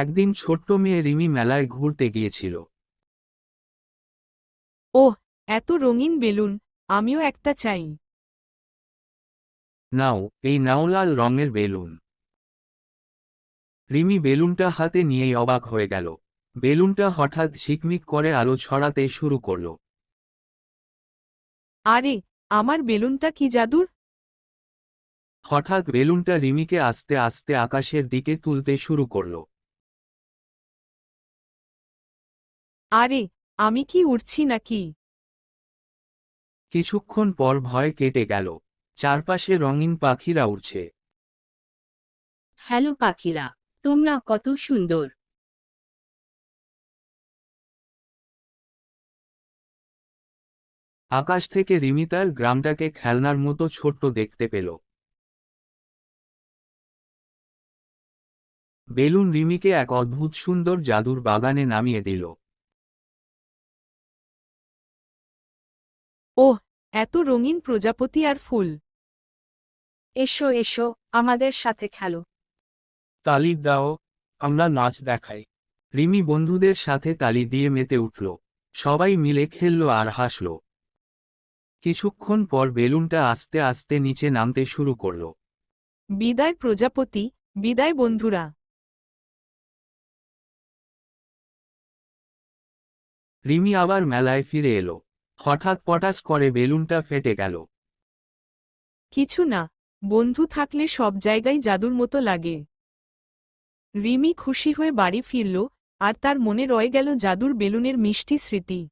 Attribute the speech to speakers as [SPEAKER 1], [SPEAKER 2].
[SPEAKER 1] একদিন ছোট্ট মেয়ে রিমি মেলায় ঘুরতে গিয়েছিল।
[SPEAKER 2] ওহ এত রঙিন বেলুন আমিও একটা চাই।
[SPEAKER 1] নাও এই নাও লাল রঙের বেলুন। রিমি বেলুনটা হাতে নিয়েই অবাক হয়ে গেল। বেলুনটা হঠাৎ ঝিকমিক করে আলো ছড়াতে শুরু করল।
[SPEAKER 2] আরে আমার বেলুনটা কি জাদুর?
[SPEAKER 1] হঠাৎ বেলুনটা রিমিকে আস্তে আস্তে আকাশের দিকে তুলতে শুরু করল।
[SPEAKER 2] আরে আমি কি উড়ছি নাকি?
[SPEAKER 1] কিছুক্ষণ পর ভয় কেটে গেল। চারপাশে রঙিন পাখিরা উড়ছে।
[SPEAKER 3] হ্যালো পাখিরা তোমরা কত সুন্দর।
[SPEAKER 1] আকাশ থেকে রিমি তার গ্রামটাকে খেলনার মতো ছোট্ট দেখতে পেল। বেলুন রিমিকে এক অদ্ভুত সুন্দর জাদুর বাগানে নামিয়ে দিল।
[SPEAKER 2] ওহ এত রঙিন প্রজাপতি আর ফুল।
[SPEAKER 3] এসো এসো আমাদের সাথে খেলো।
[SPEAKER 1] তালি দাও আমরা নাচ দেখাই। রিমি বন্ধুদের সাথে তালি দিয়ে মেতে উঠল। সবাই মিলে খেলল আর হাসল। কিছুক্ষণ পর বেলুনটা আস্তে আস্তে নিচে নামতে শুরু করল।
[SPEAKER 2] বিদায় প্রজাপতি বিদায় বন্ধুরা।
[SPEAKER 1] রিমি আবার মেলায় ফিরে এলো। হঠাৎ পটাস করে বেলুনটা ফেটে গেল।
[SPEAKER 2] কিছু না, বন্ধু থাকলে সব জায়গায় জাদুর মতো লাগে। রিমি খুশি হয়ে বাড়ি ফিরল, আর তার মনে রয়ে গেল জাদুর বেলুনের মিষ্টি স্মৃতি।